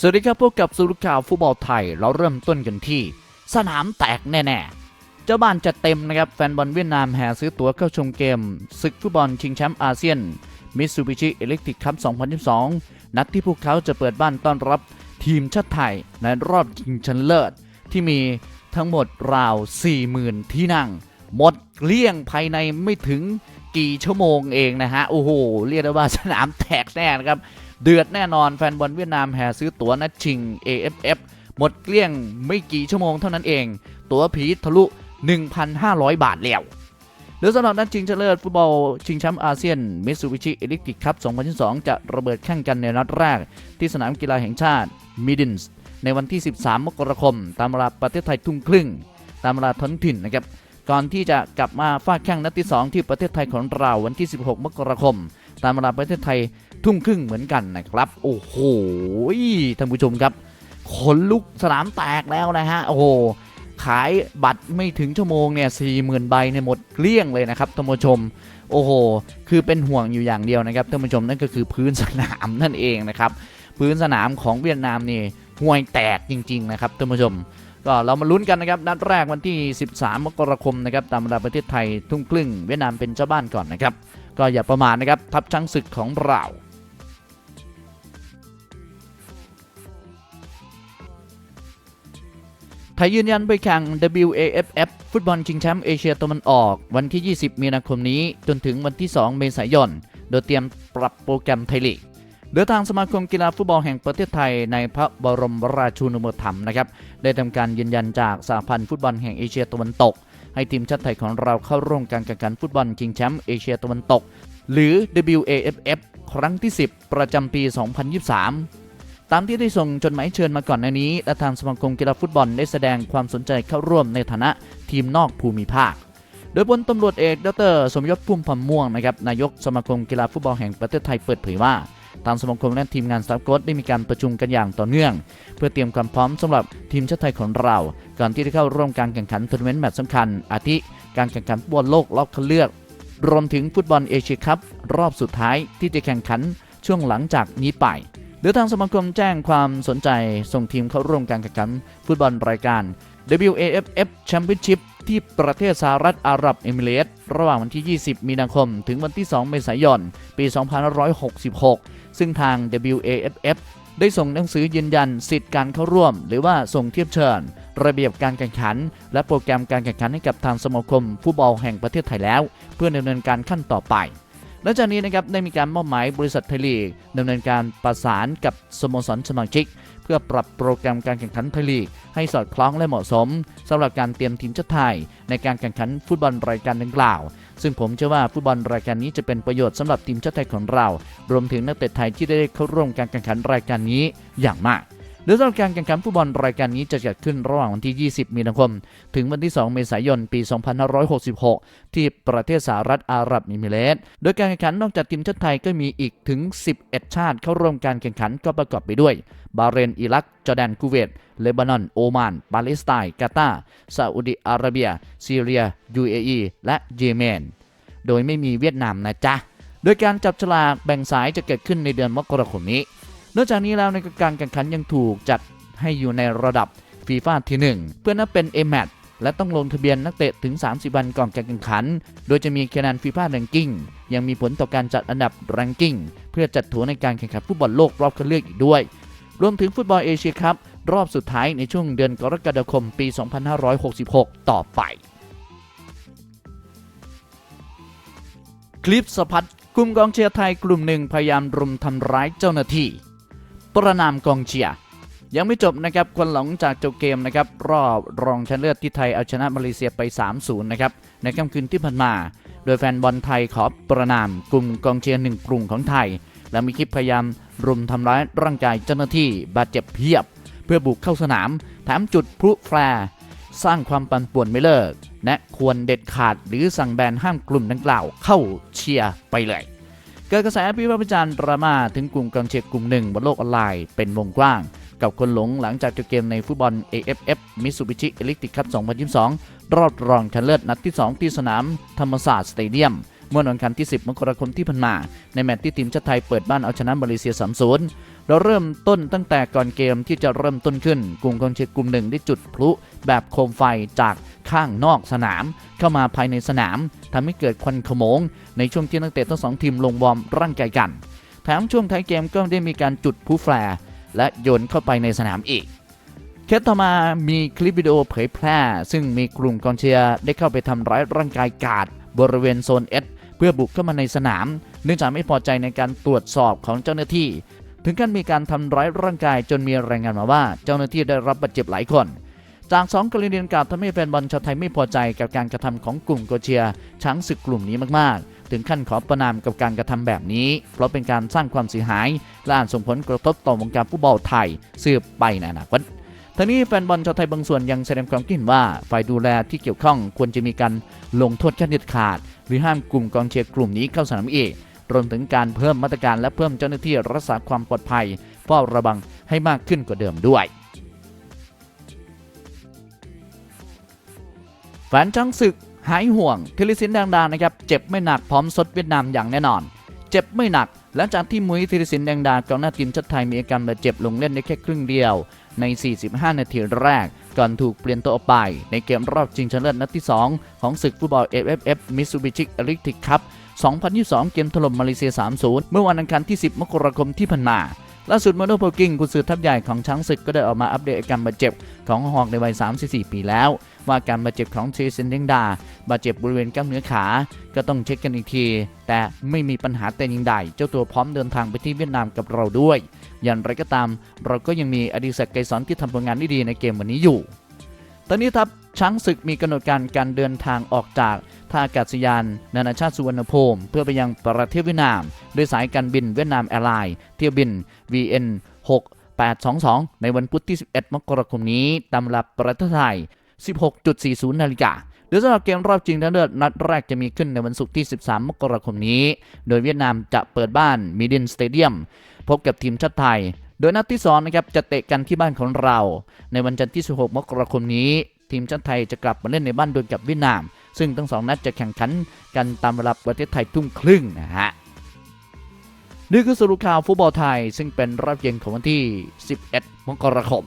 สวัสดีครับพบกับสุรุข่าวฟุตบอลไทยเราเริ่มต้นกันที่ สนามแตกแน่ๆ เจ้าบ้านจะเต็มนะครับ แฟนบอลเวียดนามแห่ซื้อตั๋วเข้าชมเกม ศึกฟุตบอลชิงแชมป์อาเซียนมิตซูบิชิเอเล็กทริกคัพ2022 นัดที่พวกเขาจะเปิดบ้านต้อนรับทีมชาติไทยในรอบชิงชนะเลิศ ที่มีทั้งหมดราว 40,000 ที่นั่ง หมดเกลี้ยงภายในไม่ถึงกี่ชั่วโมงเองนะฮะ โอ้โห เรียกได้ว่าสนามแตกแน่นะครับ เดือดแน่นอนแฟนบอลเวียดนามแห่ซื้อตั๋วนัดชิง AFF หมดเกลี้ยงไม่กี่ชั่วโมงเท่านั้นเอง ตั๋วผีทะลุ 1,500 บาทแล้วโดยสำหรับนัดชิงชนะเลิศฟุตบอลชิงแชมป์อาเซียนมิตซูบิชิเอลิกติกคัพ2022 จะระเบิดแข่งกันในนัดแรก ที่สนามกีฬาแห่งชาติมิดินส์ในวันที่ 13 มกราคม ตามเวลาประเทศไทยทุ่มครึ่ง ตามเวลาท้องถิ่นนะครับ ก่อนที่จะกลับมาฟาดแข่งนัดที่ 2 ที่ประเทศไทยของเราวันที่ 16 มกราคม ตามเวลาประเทศไทยทุ่มครึ่งเหมือนกันนะครับ โอ้โหท่านผู้ชมครับขนลุกสนามแตกแล้วนะฮะ โอ้โหขายบัตรไม่ถึงชั่วโมงเนี่ยสี่หมื่นใบเนี่ยหมดเกลี้ยงเลยนะครับท่านผู้ชม โอ้โห คือเป็นห่วงอยู่อย่างเดียวนะครับท่านผู้ชมนั่นก็คือพื้นสนามนั่นเองนะครับ พื้นสนามของเวียดนามนี่ ห่วยแตกจริง ๆ นะครับท่านผู้ชม ก็เรามาลุ้นกันนะครับนัดแรกวันที่ 13 มกราคมนะครับตามเวลาประเทศไทยทุ่มครึ่งเวียดนามเป็นเจ้าบ้านก่อนนะครับ ก็อย่าประมาทนะครับทัพช้างศึกของเราไทยยืนยันไปแข่ง WAFF ฟุตบอลชิงแชมป์เอเชียตะวันออก วันที่ 20 มีนาคมนี้ จนถึงวันที่ 2 เมษายน โดยเตรียมปรับโปรแกรมไทยลีก โดยทางสมาคมกีฬาฟุตบอลแห่งประเทศไทยในพระบรมราชูนุปถัมภ์นะครับได้ทำการยืนยันจากสหพันธ์ฟุตบอลแห่งเอเชียตะวันตก ให้ทีมชาติไทยของเราเข้าร่วมการแข่งขันฟุตบอลชิงแชมป์เอเชียตะวันตก หรือ WAFF ครั้งที่ 10 ประจำปี 2023ตามที่ได้ส่งจดหมายเชิญมาก่อนหน้านี้ และทางสมาคมกีฬาฟุตบอลได้แสดงความสนใจเข้าร่วมในฐานะทีมนอกภูมิภาค โดยพลตำรวจเอกดรสมยศพุ่มพันม่วงนะครับนายกสมาคมกีฬาฟุตบอลแห่งประเทศไทยเปิดเผยว่า ทางสมาคมและทีมงานสตาฟโค้ชได้มีการประชุมกันอย่างต่อเนื่อง เพื่อเตรียมความพร้อมสำหรับทีมชาติไทยของเรา ก่อนที่จะเข้าร่วมการแข่งขันทัวร์นาเมนต์แมตช์สำคัญ อาทิการแข่งขันฟุตบอลโลกรอบคัดเลือก รวมถึงฟุตบอลเอเชียคัพรอบสุดท้ายที่จะแข่งขันช่วงหลังจากนี้ไปโดยทางสมาคมแจ้งความสนใจส่งทีมเข้าร่วมการแข่งขันฟุตบอลรายการ WAFF Championship ที่ประเทศสหรัฐอาหรับเอมิเรตส์ระหว่างวันที่ 20 มีนาคม ถึงวันที่ 2 เมษายน ปี 2566 ซึ่งทาง WAFF ได้ส่งหนังสือยืนยันสิทธิ์การเข้าร่วม หรือว่าส่งเทียบเชิญ ระเบียบการแข่งขัน และโปรแกรมการแข่งขันให้กับทางสมาคมฟุตบอลแห่งประเทศไทยแล้ว เพื่อดำเนินการขั้นต่อไปและจากนี้นะครับได้มีการมอบหมายบริษัทไทยลีกดำเนินการประสานกับสโมสรสมาชิก เพื่อปรับโปรแกรมการแข่งขันไทยลีก ให้สอดคล้องและเหมาะสมสำหรับการเตรียมทีมชาติไทย ในการแข่งขันฟุตบอลรายการดังกล่าว ซึ่งผมเชื่อว่าฟุตบอลรายการนี้จะเป็นประโยชน์สำหรับทีมชาติไทยของเรา รวมถึงนักเตะไทยที่ได้เข้าร่วมการแข่งขันรายการนี้อย่างมากโดยสำหรับการแข่งขันฟุตบอลรายการนี้จะจัดขึ้นระหว่างวันที่ 20 มีนาคม ถึงวันที่ 2 เมษายน ปี 2566 ที่ประเทศสหรัฐอาหรับเอมิเรตส์ โดยการแข่งขันนอกจากทีมชาติไทยก็มีอีกถึง 11 ชาติเข้าร่วมการแข่งขันก็ประกอบไปด้วย บาเรน อิรัก จอร์แดนคูเวต เลบานอน โอมาน ปาเลสไตน์ กาตาร์ซาอุดิอาระเบีย ซีเรีย UAE และเยเมน โดยไม่มีเวียดนามนะจ๊ะ โดยการจับฉลากแบ่งสายจะเกิดขึ้นในเดือนมกราคมนี้ นอกจากนี้แล้วในการแข่งขันยังถูกจัดให้อยู่ในระดับฟีฟ่าที่ 1 เพื่อนับเป็น a m a t และต้องลงทะเบียนนักเตะถึง 30 วันก่อนการแข่งขัน โดยจะมีคะแนนฟีฟ่าแรงกิ้งยังมีผลต่อการจัดอันดับแรงกิ้งเพื่อจัดถัวในการแข่งขันฟุตบอลโลกรอบคัดเลือกอีกด้วย รวมถึงฟุตบอลเอเชียคัพรอบสุดท้ายในช่วงเดือนกรกฎาคมปี 2566 ต่อไป คลิปสะพัดกลุ่มกองเชียร์ไทยกลุ่มหนึ่งพยายามรุมทำร้ายเจ้าหน้าที่ ประนามกองเชียร์ยังไม่จบนะครับคนหลังจากจบเกมนะครับรอบรองชนะเลิศที่ไทยเอาชนะมาเลเซียไป 3-0 นะครับในค่ำคืนที่ผ่านมา โดยแฟนบอลไทยขอประนามกลุ่มกองเชียร์หนึ่งกลุ่มของไทย และมีคลิปพยายามรุมทำร้ายร่างกายเจ้าหน้าที่บาดเจ็บเพียบ เพื่อบุกเข้าสนามแถมจุดพลุแฟร์สร้างความปั่นป่วนไม่เลิกและควรเด็ดขาดหรือสั่งแบนห้ามกลุ่มดังกล่าวเข้าเชียร์ไปเลย เกิดกระแสวิพากษ์วิจารณ์ดราม่าถึงกลุ่มกองเชียร์กลุ่มหนึ่งบนโลกออนไลน์เป็นวงกว้าง กับคนหลงหลังจากจบเกมในฟุตบอล AFF Mitsubishi Electric Cup 2022 รอบรองชนะเลิศนัดที่ 2 ที่สนามธรรมศาสตร์สเตเดียม เมื่อวันอังที่ 10 มกราคมที่ผ่านมา ในแมตช์ที่ทีมชาติไทยเปิดบ้านเอาชนะมาเลเซีย 3-0 เราเริ่มต้นตั้งแต่ก่อนเกมที่จะเริ่มต้นขึ้น กลุ่มกองเชียร์กลุ่มหนึ่งได้จุดพลุแบบโคมไฟจากข้างนอกสนาม เข้ามาภายในสนามทำให้เกิดควันขโมง ในช่วงที่นักเตะทั้งสองทีมลงวอร์มร่างกายกัน แถมช่วงท้ายเกมก็ได้มีการจุดพลุแฟร์และโยนเข้าไปในสนามอีกเคสต่อมามีคลิปวิดีโอเผยแพร่ ซึ่งมีกลุ่มกองเชียร์ได้เข้าไปทำร้ายร่างกายกาดบริเวณโซนเอส เพื่อบุกเข้ามาในสนาม เนื่องจากไม่พอใจในการตรวจสอบของเจ้าหน้าที่ ถึงขั้นมีการทำร้ายร่างกายจนมีรายงานมาว่า เจ้าหน้าที่ได้รับบาดเจ็บหลายคน จากสองกรณีดังกล่าวทำให้แฟนบอลชาวไทยไม่พอใจกับการกระทำของกลุ่มโกเชียช้างศึกกลุ่มนี้มากๆ ถึงขั้นขอประนามกับการกระทำแบบนี้ เพราะเป็นการสร้างความเสียหาย และอาจส่งผลกระทบต่อวงการฟุตบอลไทยสืบไปในอนาคต ทั้งนี้แฟนบอลชาวไทยบางส่วนยังแสดงความคิดเห็นว่าฝ่ายดูแลที่เกี่ยวข้องควรจะมีการลงโทษขั้นเด็ดขาด หรือห้ามกลุ่มกองเชียร์กลุ่มนี้เข้าสนามอีกรวมถึงการเพิ่มมาตรการและเพิ่มเจ้าหน้าที่รักษาความปลอดภัยเฝ้าระวังให้มากขึ้นกว่าเดิมด้วยแฟนช้างศึกหายห่วงเทลิสินแดงดานะครับเจ็บไม่หนักพร้อมสดเวียดนามอย่างแน่นอน เจ็บไม่หนักหลังจากที่มุ้ยธีรศิลป์แดงดากองหน้าทีมชาติไทยมีอาการบาดเจ็บลงเล่นได้แค่ครึ่งเดียว ใน 45 นาทีแรก ก่อนถูกเปลี่ยนตัวออกไป ในเกมรอบชิงชนะเลิศนัดที่ 2 ของศึกฟุตบอล AFF Mitsubishi Electric Cup 2022 เกมถล่มมาเลเซีย 3-0 เมื่อวันอังคารที่ 10 มกราคมที่ผ่านมาล่าสุดมาโนโพกิงกุนซือทัพใหญ่ของช้างศึกก็ได้ออกมาอัปเดตอาการบาดเจ็บของฮอกในวัย 34 ปีแล้ว ว่าการบาดเจ็บของเทเซนเดงดาบาดเจ็บบริเวณกล้ามเนื้อขา ก็ต้องเช็คกันอีกที แต่ไม่มีปัญหาแต่อย่างใดเจ้าตัวพร้อมเดินทางไปที่เวียดนามกับเราด้วย อย่างไรก็ตาม เราก็ยังมีอดีศักดิ์ไกรสอนที่ทำผลงานได้ดีในเกมวันนี้อยู่ ตอนนี้ทัพช้างศึกมีกำหนดการการเดินทางออกจากท่าอากาศยาน นานาชาติสุวรรณภูมิเพื่อไปยังประเทศเวียดนามโดยสายการบินเวียดนามแอร์ไลน์เที่ยวบิน VN 6822 ในวันพุธที่ 11 มกราคมนี้ตามเวลาประเทศไทย 16.40 นาฬิกาโดยสำหรับเกมรอบชิงชนะเลิศนัดแรกจะมีขึ้นในวันศุกร์ที่ 13 มกราคมนี้ โดยเวียดนามจะเปิดบ้านมิดินสเตเดียมพบกับทีมชาติไทย โดยนัดที่2นะครับจะเตะกันที่บ้านของเรา ในวันจันทร์ที่ 16 มกราคมนี้ ทีมชาติไทยจะกลับมาเล่นในบ้านดวลกับเวียดนาม ซึ่งทั้งสองนัดจะแข่งขันกันตามเวลาประเทศไทยทุ่มครึ่งนะฮะนี่คือสรุปข่าวฟุตบอลไทย ซึ่งเป็นรอบเย็นของวันที่ 11 มกราคม